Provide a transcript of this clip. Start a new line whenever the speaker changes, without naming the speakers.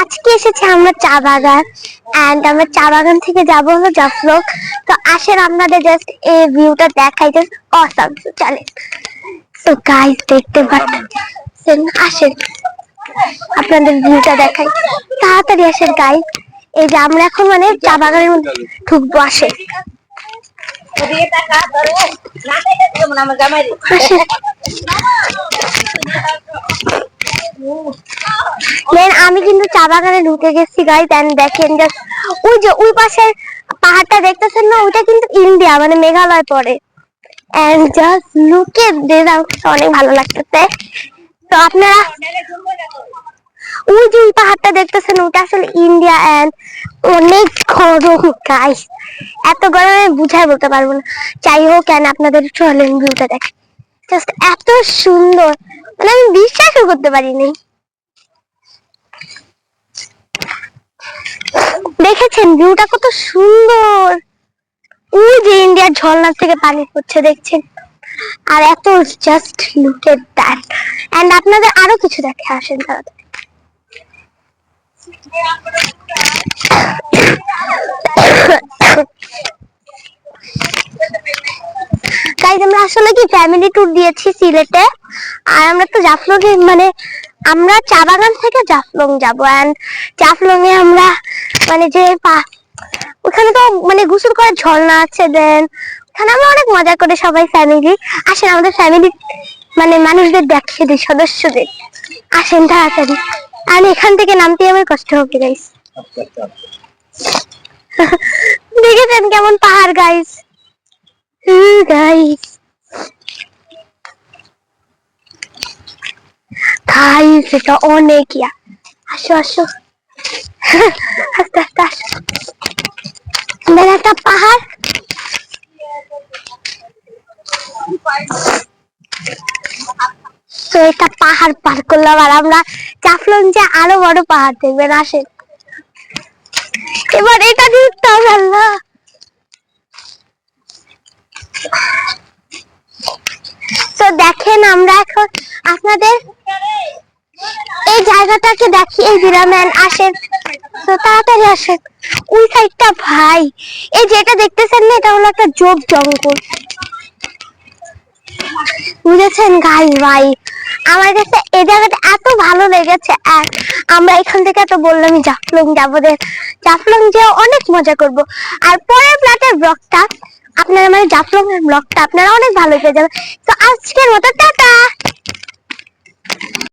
আজকে এসেছে আমরা চা বাগান এন্ড আমরা চা বাগান থেকে যাব হলো জাফলক তো আসেন আপনাদের জাস্ট এই ভিউটা দেখাই জাস্ট অসাম চলে তো গাইস দেখতে পাচ্ছেন, আসেন আপনাদের ভিউটা দেখাই। তাড়াতাড়ি আসেন গাইস এই যে আমরা এখন মানে চা বাগানের মধ্যে ঢুকবো, আসেন। আসেন। দেন আমি কিন্তু চা বাগানে ঢুকে গেছি গাইস এন্ড দেখেন জাস্ট ওই যে ওই পাশের পাহাড়টা দেখতেছেন না? ওইটা কিন্তু ইন্ডিয়া মানে মেঘালয় পড়ে। এন্ড জাস্ট লুকে দেন অনেক ভালো লাগতেছে। তো আপনারা ওই যে ওই পাহাড়টা দেখতেছেন ওটা আসলে ইন্ডিয়া এন্ড অনেক গরম গাইস এত গরমে বুঝাই বলতে পারব না। যাই হোক কেন আপনাদের চলেন ভিউটা দেখ জাস্ট এত সুন্দর। মানে আমি বিশ্বাসও করতে পারিনি। দেখেছেন? ভিউটা কত সুন্দর। ওই যে ইন্ডিয়ার ঝর্ণা থেকে পানি পড়ছে, দেখছেন? আর এত just look at that and আপনাদের আরও কিছু দেখে আসেন তাড়াতাড়ি গাইজ আমরা আসলে কি ফ্যামিলি ট্যুর দিয়েছি সিলেটে? আর আমরা তো জাফলং মানে আমরা চা বাগান থেকে জাফলং যাব। এন্ড জাফলং এ আমরা মানে যে ওখানে তো মানে গোসল করার ঝর্ণা আছে দেন। ওখানে আমরা অনেক মজা করে সবাই ফ্যামিলি আসেন আমাদের ফ্যামিলি মানে মানুষদের দেখে দিই, সদস্যদের। আসেন তাড়াতাড়ি। আর এখান থেকে নামতে আমার কষ্ট হবে গাইস দেখেছেন কেমন পাহাড় গাইস গাইস গাইস এটা অনেক ইয়া। আসো আসো। আসো একটা পাহাড় তো এটা পাহাড় পার করলাম আর আমরা চাপলাম যে আরও বড় পাহাড় দেখবেন আসেন এবার এটা উঠতে হবে আল্লাহ তো দেখেন আমরা এখন আপনাদের এই জায়গাটাকে দেখি এই বিরাম্যান আসেন তাড়াতাড়ি আসেন। ওই সাইডটা ভাই। এই যেটা দেখতেছেন না, এটা হলো একটা জোক জঙ্গল। বুঝেছেন গাইস ভাই? আমার কাছে এই জায়গাটা এত ভালো লেগেছে, আর আমরা এখান থেকে তো বললাম জাফলং যাব জাফলং যে অনেক মজা করব। আর পরের প্লাটের ব্লগটা আপনারা মানে জাফলং এর ব্লগটা আপনারা অনেক ভালো পেয়ে যাবেন। তো আজকের মতো, টাটা!